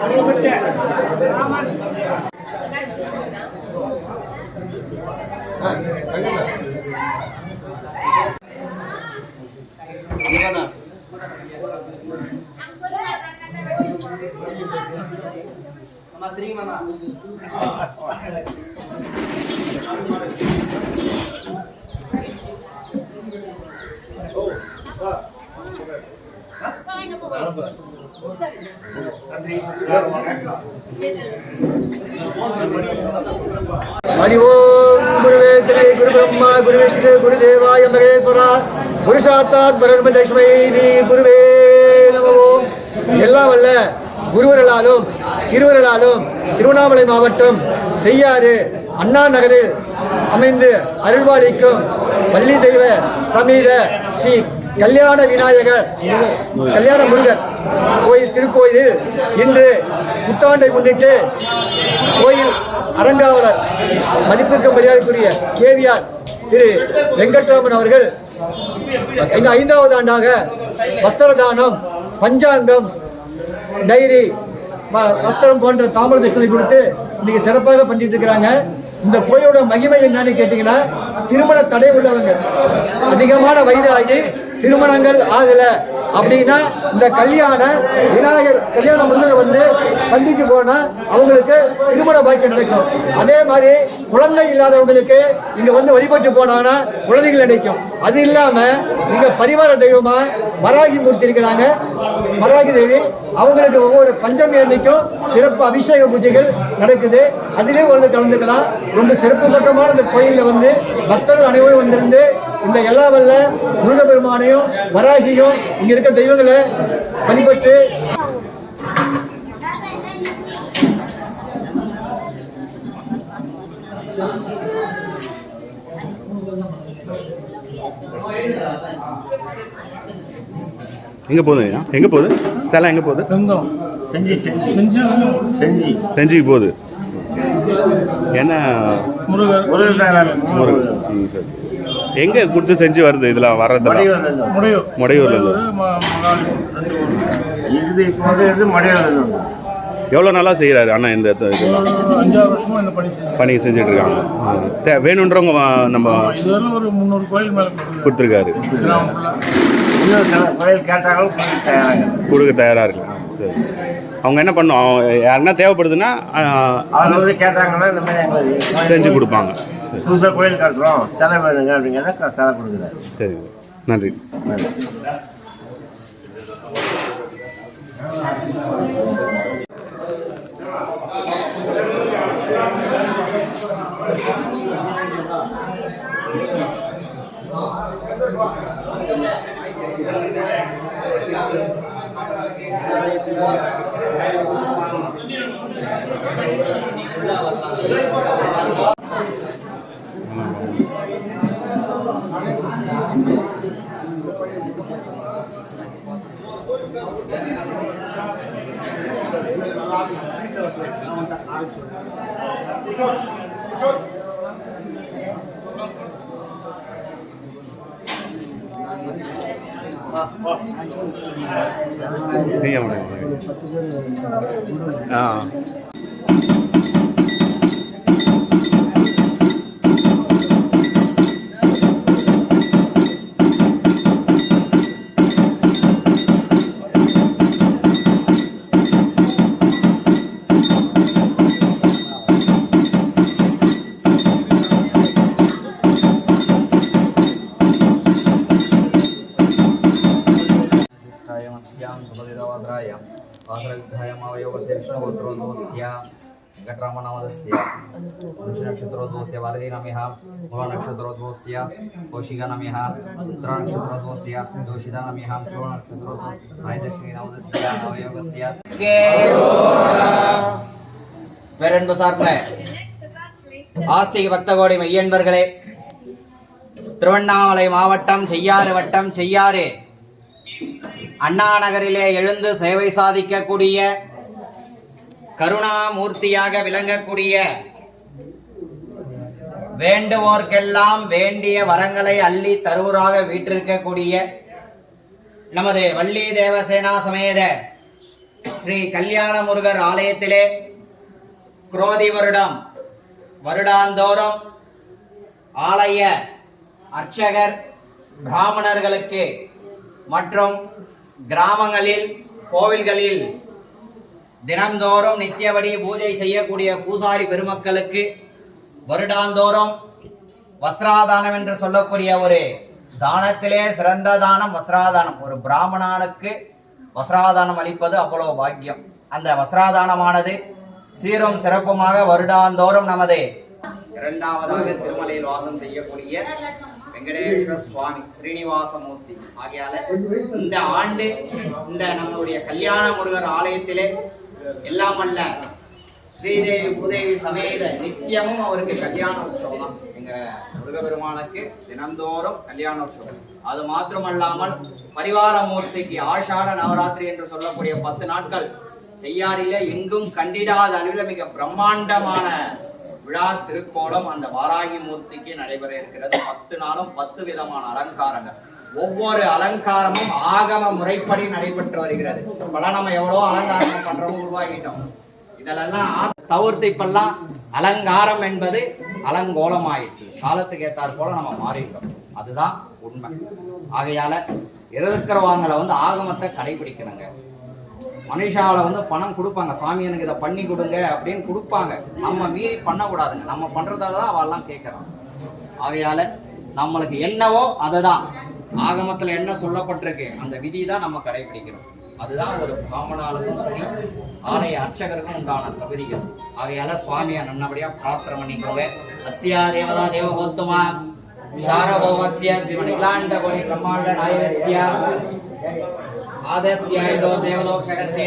விநாயகமூர்த்தி ராமன் சாத்தாத் குருவே எல்லாம் வல்ல குருவர்களாலும் திருவர்களாலும் திருவண்ணாமலை மாவட்டம் செய்யாறு அண்ணா நகரில் அமைந்து அருள்வாளிக்கும் பள்ளி தெய்வ சமீத ஸ்ரீ கல்யாண விநாயகர் கல்யாண முருகர் கோயில் திருக்கோயிலில் இன்று புத்தாண்டை முன்னிட்டு கோயில் அரங்காவலர் மதிப்புக்கு மரியாதைக்குரிய கேவிஆர் திரு வெங்கட்ராமன் அவர்கள் எங்க ஐந்தாவது ஆண்டாக வஸ்திர தானம் பஞ்சாங்கம் டைரி வ- வஸ்திரம் போன்ற தாமிர தட்சணை கொடுத்து இன்னைக்கு சிறப்பாக பண்ணிட்டு இருக்கிறாங்க. இந்த கோயிலோட மகிமை என்னன்னு கேட்டீங்கன்னா திருமண தடை உள்ளவங்க. அதிகமான வயதாகி திருமணங்கள் ஆகல அப்படின்னா இந்த கல்யாண விநாயகர் கல்யாண முருகரை வந்து சந்திக்கு போனா அவங்களுக்கு திருமண பாக்கியம் நடக்கும் அதே மாதிரி குழந்தை இல்லாதவங்களுக்கு இங்க வந்து வழிபட்டு போனாங்கன்னா குழந்தைகள் கிடைக்கும் அது இல்லாம இங்க பரிவார தெய்வமா வராகி மூர்த்தி இருக்கிறாங்க. வராகி தேவி அவங்களுக்கு ஒவ்வொரு பஞ்சமி அன்னைக்கும் சிறப்பு அபிஷேக பூஜைகள் நடக்குது. அதிலே வந்து கலந்துக்கலாம். ரொம்ப சிறப்பு பக்கமான இந்த கோயிலில் வந்து பக்தர்கள் அனைவரும் வந்திருந்து இந்த எல்லா வல்ல முருகப்பெருமானையும் வராகியும் இங்க இருக்க தெய்வங்களை வழிபட்டு எங்கே போகுதுங்க எங்கே போகுது? சேலம் எங்கே போகுது? செஞ்சு செஞ்சு. செஞ்சு. செஞ்சுக்கு போகுது. என்ன? முருகர். சரி. எங்கே கொடுத்து செஞ்சு வருது இதில் வர்றதெல்லாம்? முடையூர். முடையூர்லேருந்து இது இப்போ வந்து இது மடையூர்ல எவ்வளோ நாளாக செய்கிறாரு அண்ணா இந்த இதெல்லாம் அஞ்சாறு பணி செஞ்சு பணி செஞ்சுட்டு இருக்காங்க வேணுன்றவங்க நம்ம இதுவரை ஒரு முந்நூறு கோயில் மேலே கொடுத்துருக்காரு. கொடுக்க தயாராக இருக்கு. சரி. அவங்க என்ன பண்ணும்? யாருன்னா தேவைப்படுதுன்னா செஞ்சு கொடுப்பாங்க. புதுசாக கோயில் கட்டுறோம். சிலை வேணுங்க அப்படிங்கிறத சிலை கொடுக்குறாரு. சரி. நன்றி. நீங்க பண்ணுங்க. ചെയ്യാൻ ആ. वेङ्कटरामनामदस्य वृषनक्षत्रोद्भवस्य वारदीनमिह मूलनक्षत्रोद्भवस्य कौशिकनमिह उत्तरानक्षत्रोद्भवस्य जोषिदानमिह पूर्वनक्षत्रोद्भवस्य सायदर्शिनीनामदस्य अवयोगस्य அன்பு சார்ந்த ஆஸ்திக பக்தகோடி மையன்பர்களே திருவண்ணாமலை மாவட்டம் செய்யாறு வட்டம் செய்யாறு அண்ணா நகரிலே எழுந்து சேவை சாதிக்கக்கூடிய கருணாமூர்த்தியாக விளங்கக்கூடிய வேண்டுவோர்க்கெல்லாம் வேண்டிய வரங்களை அள்ளி தருவராக வீற்றிருக்கக்கூடிய நமது வள்ளி தேவசேனா சமேத ஸ்ரீ கல்யாண முருகர் ஆலயத்திலே குரோதி வருடம் வருடாந்தோறும் ஆலய அர்ச்சகர் பிராமணர்களுக்கு மற்றும் கிராமங்களில் கோவில்களில் தினந்தோறும் நித்தியபடி பூஜை செய்யக்கூடிய பூசாரி பெருமக்களுக்கு வருடாந்தோறும் வஸ்திராதானம் என்று சொல்லக்கூடிய ஒரு தானத்திலே சிறந்த தானம் வஸ்திராதானம். ஒரு பிராமணனுக்கு வஸ்திராதானம் அளிப்பது அவ்வளோ பாக்கியம். அந்த வஸ்திராதானமானது சீரும் சிறப்புமாக வருடாந்தோறும் நமது இரண்டாவதாக திருமலையில் வாசம் செய்யக்கூடிய வெங்கடேஸ்வர சுவாமி ஸ்ரீனிவாசமூர்த்தி ஆகியால இந்த ஆண்டு இந்த நம்மளுடைய கல்யாண முருகர் ஆலயத்திலே எல்லாம் அல்ல ஸ்ரீதேவி பூதேவி சமேத நித்தியமும் அவருக்கு கல்யாண உற்சவம் தான். எங்க முருகபெருமானுக்கு தினந்தோறும் கல்யாண உற்சவம் அது மாத்திரமல்லாமல் பரிவார மூர்த்திக்கு ஆஷாட நவராத்திரி என்று சொல்லக்கூடிய பத்து நாட்கள் செய்யாறிலே எங்கும் கண்டிடாத அளவில் மிக பிரம்மாண்டமான விழா திருக்கோலம் அந்த வாராகி மூர்த்திக்கு நடைபெற இருக்கிறது. பத்து நாளும் பத்து விதமான அலங்காரங்கள். ஒவ்வொரு அலங்காரமும் ஆகம முறைப்படி நடைபெற்று வருகிறது. இப்பெல்லாம் நம்ம எவ்வளோ அலங்காரம் பண்றோம் உருவாகிட்டோம் இதெல்லாம் தவிர்த்து இப்பெல்லாம் அலங்காரம் என்பது அலங்கோலம் காலத்துக்கு ஏற்றாற் போல நம்ம மாறிட்டோம். அதுதான் உண்மை. ஆகையால இருக்கிறவங்களை வந்து ஆகமத்தை கடைபிடிக்கிறாங்க மனுஷாவில் வந்து பணம் கொடுப்பாங்க. சுவாமி எனக்கு இதை பண்ணி கொடுங்க அப்படின்னு கொடுப்பாங்க. நம்ம மீறி பண்ணக்கூடாதுங்க. நம்ம பண்ணுறதால தான் அவெல்லாம் கேட்குறோம் ஆகையால் நம்மளுக்கு என்னவோ அதை தான் ஆகமத்துல என்ன சொல்லப்பட்டிருக்கு? அந்த விதி தான் நம்ம கடைபிடிக்கிறோம். அதுதான் ஒரு பாமனாளுக்கும் சரி ஆலய அர்ச்சகருக்கும் உண்டான தகுதிகள். ஆகையால சுவாமியா நல்லபடியாக பிரார்த்தனை பண்ணிக்கோங்க. அஸ்யா தேவதா தேவகோத்தமா. சாரபௌமஸ்ய ஸ்ரீமணிலாண்ட கோயில் பிரம்மாண்ட நாயகஸ்ய. ஆதஸ்ய இதோ தேவலோக்ஷகசே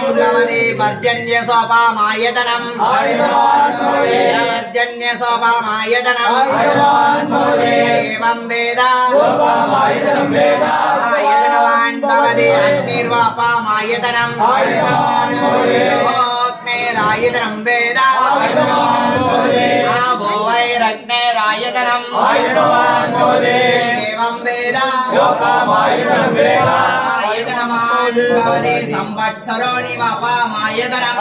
నమది పర్జన్య సోపామాయతనం పర్జన్య సోపామాయతనం ఏం వేద ఆయతనవాన్ భవతి అగ్నిర్వాపామాయతనం ఓగ్నేరాయతనం వేద ఆ భోవైరగ్నేరాయతనం ఏం వేద ఆయతనమా भवति संवत्सरोणि वपामायतनम्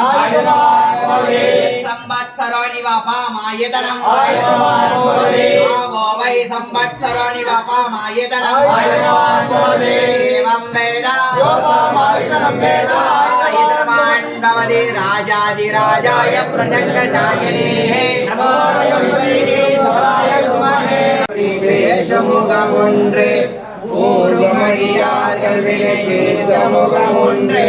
संवत्सरोणि वपामायतनम् आवो वै संवत्सरोणि वपामायतनम् एवं वेद आयतनवान् भवति राजाधिराजाय प्रसङ्गशालिनेः வேஷமுகமொன்று கூறுமணியார்கள் வினைகேத முகமொன்று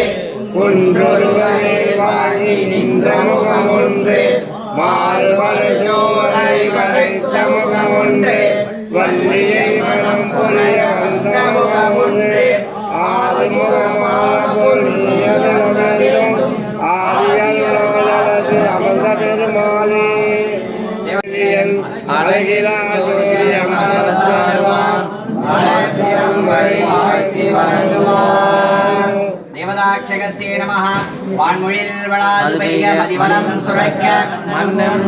குன்றொருவரே வாங்கி நின்ற முகமொன்று. மாறுபல சோலை வரைத்த முகமொன்று வள்ளியை மனம் புரிய தேவதாட்சகஸ்யே நமः வான்மொழில் வளாது பெய்க மதிவனம் சுரைக்க. மன்னன்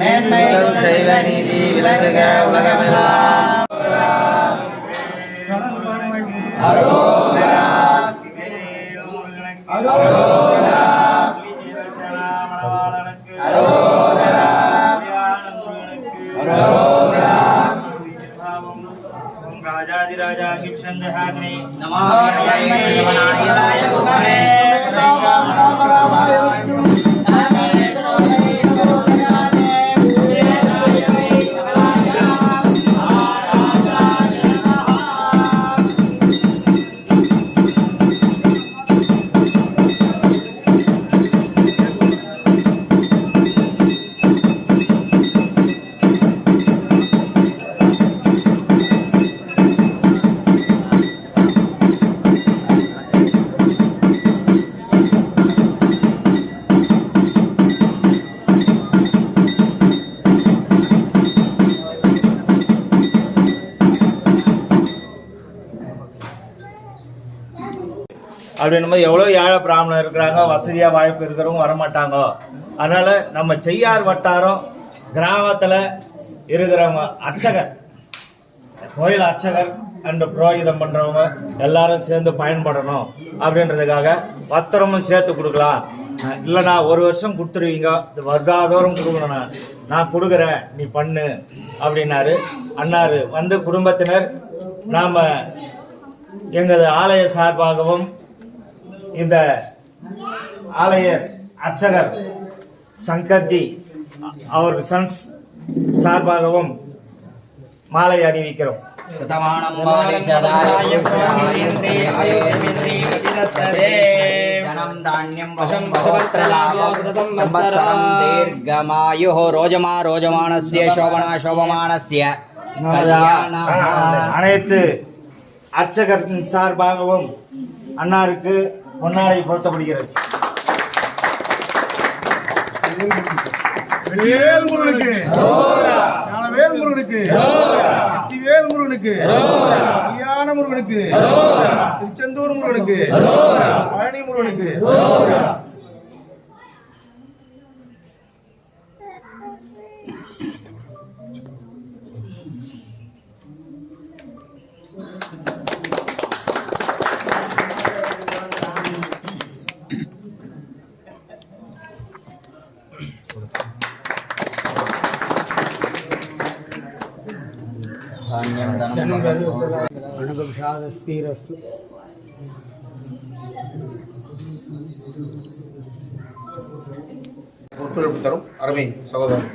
மேன்மைகள் செய்வ நீதி விளங்குக உலகமெல்லாம். चंद्रहाग्नि नमः அப்படின்னும் போது எவ்வளோ ஏழை பிராமணர் இருக்கிறாங்க வசதியாக வாய்ப்பு இருக்கிறவங்க வரமாட்டாங்க. அதனால் நம்ம செய்யார் வட்டாரம் கிராமத்தில் இருக்கிறவங்க அர்ச்சகர் கோயில் அர்ச்சகர் அண்டு புரோகிதம் பண்ணுறவங்க எல்லாரும் சேர்ந்து பயன்படணும் அப்படின்றதுக்காக வஸ்திரமும் சேர்த்து கொடுக்கலாம். இல்லைண்ணா ஒரு வருஷம் கொடுத்துருவீங்க இது வருடாதோறும் கொடுக்கணுண்ணா நான் கொடுக்குறேன் நீ பண்ணு அப்படின்னாரு. அண்ணாரு வந்து குடும்பத்தினர் நாம் எங்களது ஆலய சார்பாகவும் இந்த ஆலய அர்ச்சகர் சங்கர்ஜி அவர் சன்ஸ் சார்பாகவும் மாலை அணிவிக்கிறோம். அனைத்து அர்ச்சகரின் சார்பாகவும் அன்னாருக்கு பொன்னாடை பொருத்தப்படுகிறது. வேல் முருகனுக்கு ஞானவேல் முருகனுக்கு வெற்றிவேல் முருகனுக்கு கல்யாண முருகனுக்கு. திருச்செந்தூர் முருகனுக்கு. பழனி முருகனுக்கு. ஒத்துழைப்பு தரும் அருமை சகோதரர்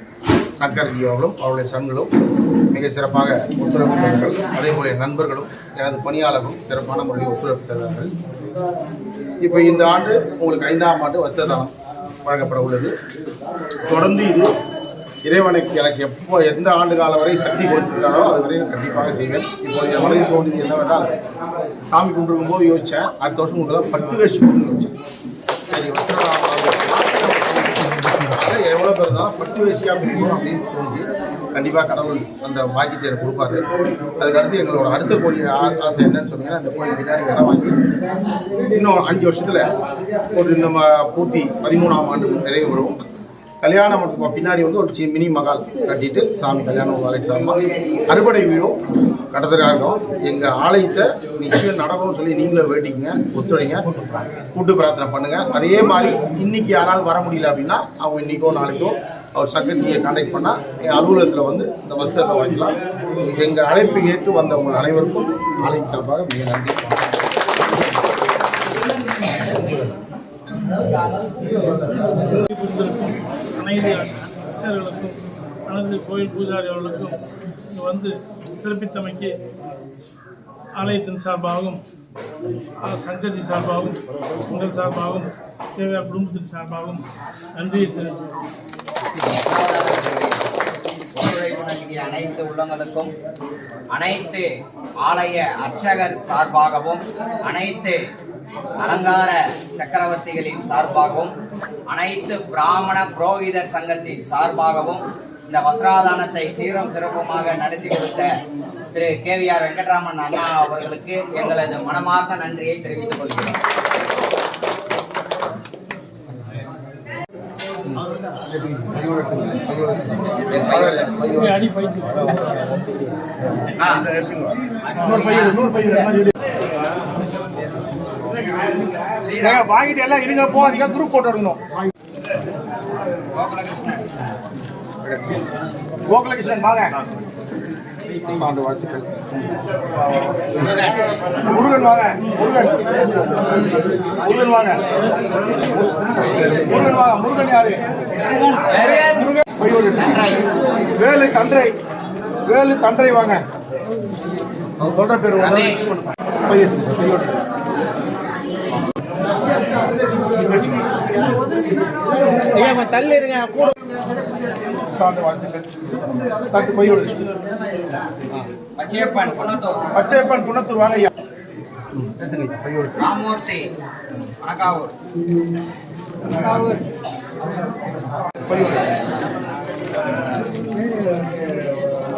சங்கர்ஜி அவர்களும் அவருடைய சன்களும் மிக சிறப்பாக ஒத்துழைப்பு தருவார்கள் அதே போல நண்பர்களும் எனது பணியாளர்களும் சிறப்பான முறையில் ஒத்துழைப்பு தருவார்கள் இப்போ இந்த ஆண்டு உங்களுக்கு ஐந்தாம் ஆண்டு வஸ்திரதானம் வழங்கப்பட உள்ளது. தொடர்ந்து இது இறைவனுக்கு எனக்கு எப்போ எந்த ஆண்டு காலம் வரை சக்தி கொடுத்துருக்காரோ அது வரை கண்டிப்பாக செய்வேன். இப்போ என் மனதில் தோன்றியது என்னவென்றால் சாமி கும்பிடுக்கும் போது யோசித்தேன் அடுத்த வருஷம் உங்களுக்கு பட்டு வேஷம் யோசிச்சேன். எவ்வளோ பேர் இருந்தாலும் பட்டு வேசியாக முடியும் அப்படின்னு தோணுச்சு. கண்டிப்பாக கடவுள் அந்த பாக்கியத்தை எனக்கு கொடுப்பாரு. அதுக்கடுத்து எங்களோட அடுத்த கோயில் ஆ- ஆசை என்னன்னு சொன்னீங்கன்னா அந்த கோயில் பின்னாடி இடம் வாங்கி இன்னும் அஞ்சு வருஷத்தில் ஒரு இந்த பூர்த்தி பதிமூணாம் ஆண்டு நிறைவு வரும். கல்யாண மண்டபம் பின்னாடி வந்து ஒரு மினி மகால் கட்டிட்டு சாமி கல்யாணம் வரை சாமி அறுபடை வீடும் கடத்தராக இருக்கும். எங்கள் ஆலயத்தை நிச்சயம் நடக்கும்னு சொல்லி நீங்களும் வேட்டிங்க ஒத்துழைங்க. கூட்டு பிரார்த்தனை பண்ணுங்க. அதே மாதிரி இன்னைக்கு யாராலும் வர முடியல அப்படின்னா அவங்க இன்னைக்கோ நாளைக்கோ அவர் சக்கரஜியை கான்டாக்ட் பண்ணால் என் அலுவலகத்தில் வந்து இந்த வஸ்திரத்தை வாங்கிக்கலாம். எங்கள் அழைப்பை ஏற்று வந்த உங்கள் அனைவருக்கும் ஆலயம் சார்பாக மிக நன்றி. அனைத்து அர்ச்சகர்களுக்கும் அனைத்து கோயில் பூஜாரி அவர்களுக்கும் இங்கு வந்து சிறப்பித்தமைக்கு ஆலயத்தின் சார்பாகவும் சங்கத்தின் சார்பாகவும் உங்கள் சார்பாகவும் தேவையான குடும்பத்தின் சார்பாகவும் நன்றியை தெரிவித்துக் அனைத்து உள்ளங்களுக்கும் அனைத்து ஆலய அர்ச்சகர் சார்பாகவும் அனைத்து அலங்கார சக்கரவர்த்திகளின் சார்பாகவும் அனைத்து பிராமண புரோகிதர் சங்கத்தின் சார்பாகவும் இந்த வஸ்திராதானத்தை சீரும் சிறப்புமாக நடத்தி கொடுத்த திரு கேவிஆர் வெங்கட்ராமன் அண்ணா அவர்களுக்கு எங்களது மனமார்ந்த நன்றியை தெரிவித்துக் கொள்கிறோம். ஆ, இன்னொரு பையன் இன்னொரு பையன் வாங்கிட்டு எல்லாம் இருங்க போகாதீங்க குரூப் போட்டோ எடுக்கணும். கோகுலகிருஷ்ணன் வாங்க. ஆண்டு வாழ்த்துக்கள் முருகன் வாங்க. முருகன். முருகன் வாங்க. முருகன் வாங்க. முருகன் யாரு? முருகன். வேலு தன்றை வேலு தன்றை வாங்க. அவங்க சொல்ற பேர் பையன். நீங்க தள்ளி இருங்க கூட. தாண்டு வாழ்த்துக்கள் தட்டு பையோடு பச்சையப்பன் குணத்தூர் பச்சையப்பன் குணத்தூர் வாங்க ஐயா. ஐயா, பையோடு ராமூர்த்தி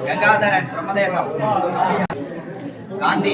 கங்காதரன் பிரம்மதேசம். காந்தி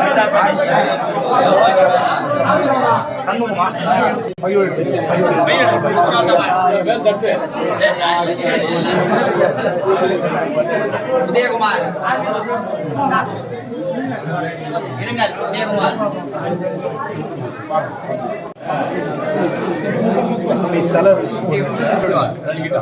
உதயகுமார். இருங்கள் உதயகுமார். செலவு ராஜ்குமார்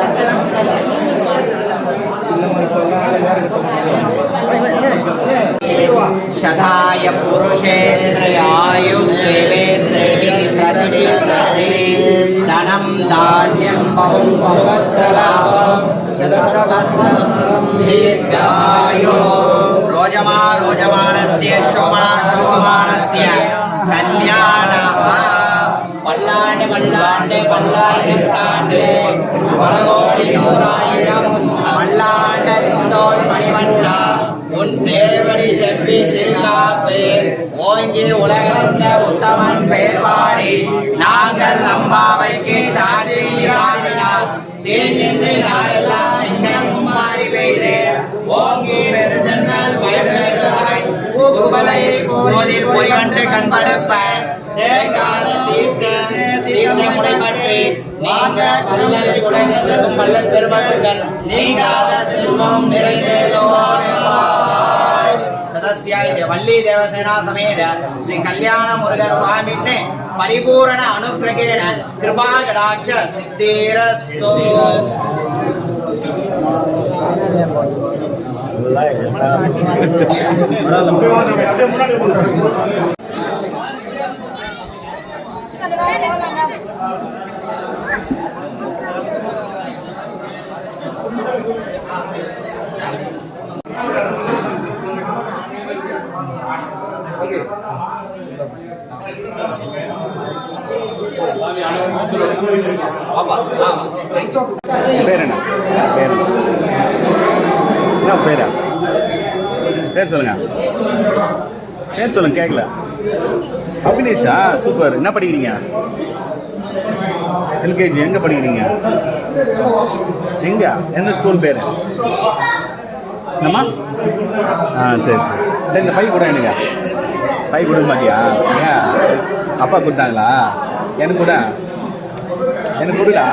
शताय पुरुषेन्द्रयायुष्येवेन्द्रिः प्रतिष्ठति धनं धान्यं बहु बहुत्रलाभं दीर्घायो रोजमा शोभमानस्य कल्याणः பல்லாண்டு பல்லாண்டு பல்லாயிரத்தாண்டு பல கோடி நூறாயிரம் பல்லாண்டு மணிமண்டா உன் சேவடி செப்பி திருநாப்பேர் ஓங்கி உலகளந்த உத்தமன் பெயர் பாடி நாங்கள் அம்மாவைக்கு சாடி ஆடினார் தேங்கின்றி நாளெல்லாம் எங்கள் கும்மாரி பெய்தே. ஓங்கி பெருசென்னல் வயதாய் குவலை கோதில் பொறிவண்டு கண்படுப்ப. தேங்காத தீர்த்த தீர்த்தமுடை பற்றி நீங்க வல்லல் குடைந்திருக்கும் வல்ல பெருமசுகள் நீங்காத செல்வம் நிறைந்தேடுவார் பரிபூரண அனுகிரகேண கிருபா கடாட்ச பேர் என்ன? பேர் என்ன? பேரா பேர்? சொல்லுங்க. பேர் சொல்லுங்க கேட்கல அபினேஷா? சூப்பர். என்ன படிக்கிறீங்க? எல்கேஜி. எங்க படிக்கிறீங்க? எங்க? எந்த ஸ்கூல் பேர்? என்னம்மா? ஆ சரி சரி. சரி இந்த பை கூட எனக்கு பை கொடுக்க மாட்டியா? அப்பா கொடுத்தாங்களா? எனக்கு கூட? எனக்கு கொடுடா.